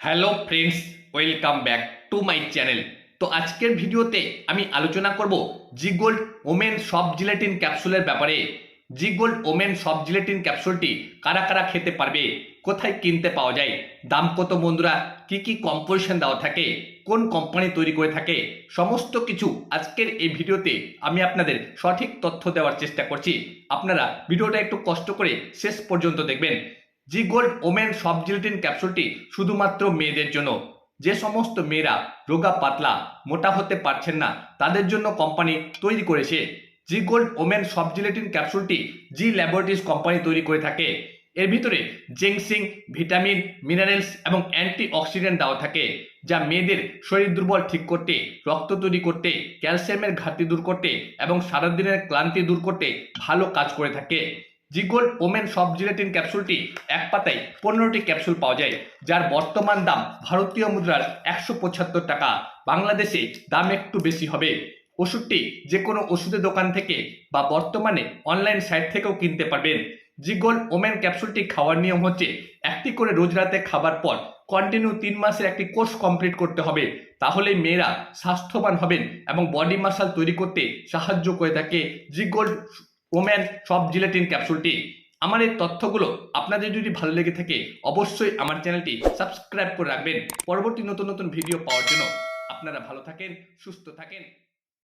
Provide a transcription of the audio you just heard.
Hello friends welcome back to my channel তো আজকের ভিডিওতে আমি আলোচনা করব জি গোল্ড ওমেন সব জিলেটিন ক্যাপসুলের ব্যাপারে। জি গোল্ড ওমেন সব জিলেটিন ক্যাপসুলটি কারা কারা খেতে পারবে? কোথায় কিনতে পাওয়া যায়? দাম কত বন্ধুরা? কি কি কম্পোজিশন দেওয়া থাকে? কোন কোম্পানি তৈরি করে থাকে? সমস্ত কিছু আজকের এই ভিডিওতে আমি আপনাদের সঠিক তথ্য দেওয়ার চেষ্টা করছি। আপনারা ভিডিওটা একটু কষ্ট করে শেষ পর্যন্ত দেখবেন। জি গোল্ড ওমেন সব জিলেটিন ক্যাপসুলটি শুধুমাত্র মেয়েদের জন্য। যে সমস্ত মেয়েরা রোগা পাতলা, মোটা হতে পারছেন না, তাদের জন্য কোম্পানি তৈরি করেছে। জি গোল্ড ওমেন সব জিলেটিন ক্যাপসুলটি জি ল্যাবরেটরিজ কোম্পানি তৈরি করে থাকে। এর ভিতরে জিংসিং, ভিটামিন, মিনারেলস এবং অ্যান্টি অক্সিডেন্ট দেওয়া থাকে, যা মেয়েদের শরীর দুর্বল ঠিক করতে, রক্ত তৈরি করতে, ক্যালসিয়ামের ঘাটতি দূর করতে এবং সারাদিনের ক্লান্তি দূর করতে ভালো কাজ করে থাকে। জিগোল্ড ওমেন সব জিলেটিন ক্যাপসুলটি এক পাতায় পনেরোটি ক্যাপসুল পাওয়া যায়, যার বর্তমান দাম ভারতীয় মুদ্রার একশো পঁচাত্তর টাকা। বাংলাদেশে দাম একটু বেশি হবে। ওষুধটি যে কোনো ওষুধের দোকান থেকে বা বর্তমানে অনলাইন সাইট থেকেও কিনতে পারবেন। জিগোল, ওমেন ক্যাপসুলটি খাওয়ার নিয়ম হচ্ছে একটি করে রোজ রাতে খাবার পর কন্টিনিউ তিন মাসের একটি কোর্স কমপ্লিট করতে হবে। তাহলে মেয়েরা স্বাস্থ্যবান হবেন এবং বডি মাসাল তৈরি করতে সাহায্য করে থাকে জিগোল্ড ওমেন সব জিলেটিন ক্যাপসুলটি। আমার এই তথ্যগুলো আপনাদের যদি ভালো লেগে থাকে, অবশ্যই আমার চ্যানেলটি সাবস্ক্রাইব করে রাখবেন। পরবর্তী নতুন নতুন ভিডিও পাওয়ার জন্য আপনারা ভালো থাকেন, সুস্থ থাকেন।